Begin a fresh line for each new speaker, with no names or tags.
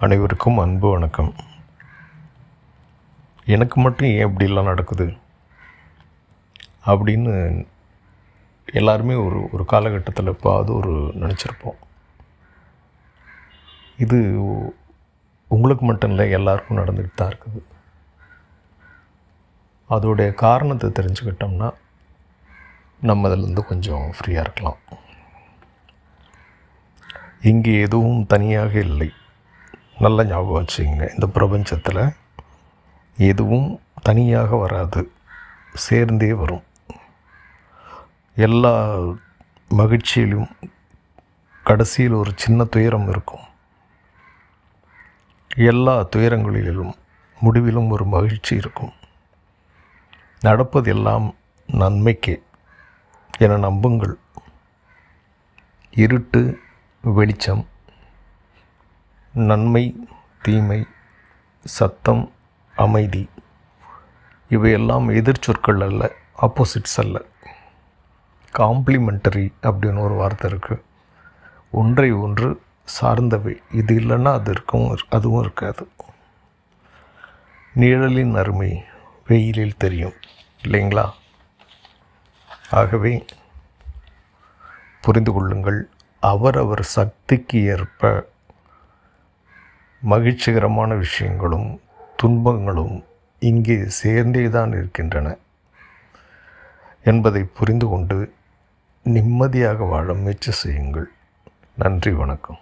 அனைவருக்கும் அன்பு வணக்கம். எனக்கு மட்டும் ஏன் இப்படிலாம் நடக்குது? அப்படின்னு எல்லாருமே ஒரு ஒரு காலகட்டத்தில் எப்பாவது ஒரு நினச்சிருப்போம். இது உங்களுக்கு மட்டும் இல்லை எல்லாருக்கும் நடந்துக்கிட்டு தான் இருக்குது. அதோடைய காரணத்தை தெரிஞ்சுக்கிட்டோம்னா நம்ம அதிலேருந்து கொஞ்சம் ஃப்ரீயாக இருக்கலாம். இங்கே எதுவும் தனியாக இல்லை. நல்ல ஞாபகம் வச்சுக்கோங்க. இந்த பிரபஞ்சத்தில் எதுவும் தனியாக வராது. சேர்ந்தே வரும். எல்லா மகிழ்ச்சியிலும் கடைசியில் ஒரு சின்ன துயரம் இருக்கும். எல்லா துயரங்களிலும் முடிவிலும் ஒரு மகிழ்ச்சி இருக்கும். நடப்பதெல்லாம் நன்மைக்கே என நம்புங்கள். இருட்டு வெளிச்சம் நன்மை தீமை சத்தம் அமைதி. இவையெல்லாம் எதிர்ச்சொற்கள் அல்ல ஆப்போசிட்ஸ் அல்ல. காம்ப்ளிமெண்டரி அப்படின்னு ஒரு வார்த்தை இருக்குது ஒன்றை ஒன்று சார்ந்தவை. இது இல்லைன்னா அது இருக்கும் அதுவும் இருக்காது. நிழலின் அருமை வெயிலில் தெரியும் இல்லைங்களா? ஆகவே புரிந்து கொள்ளுங்கள் அவரவர் சக்திக்கு ஏற்ப மகிழ்ச்சிகரமான விஷயங்களும் துன்பங்களும் இங்கே சேர்ந்தே தான் இருக்கின்றன என்பதை புரிந்து கொண்டு நிம்மதியாக வாழ முயற்சி செய்யுங்கள். நன்றி வணக்கம்.